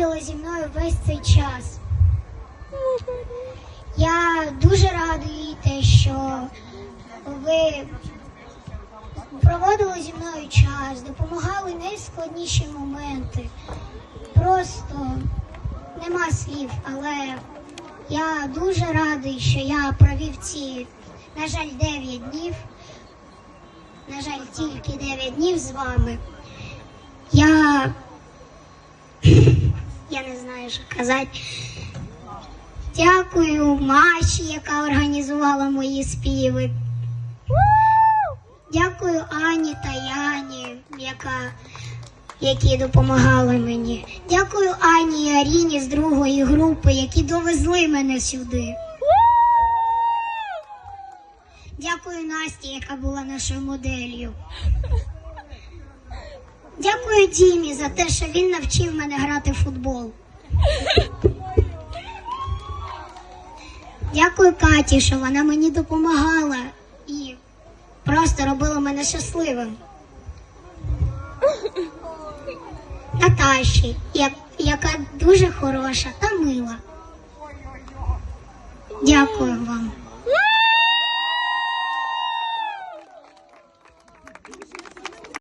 проводили зі мною весь цей час. Я дуже радий те, що ви проводили зі мною час, допомагали найскладніші моменти. Просто нема слів, але я дуже радий, що я провів ці, на жаль, 9 днів. На жаль, тільки 9 днів з вами. Я. Що казати. Дякую Маші, яка організувала мої співи. Дякую Ані та Яні, яка, які допомагали мені. Дякую Ані і Аріні з другої групи, які довезли мене сюди. Дякую Насті, яка була нашою моделлю. Дякую Дімі за те, що він навчив мене грати в футбол. Дякую Каті, що вона мені допомагала і просто робила мене щасливим. Наташі, яка дуже хороша та мила. Дякую вам.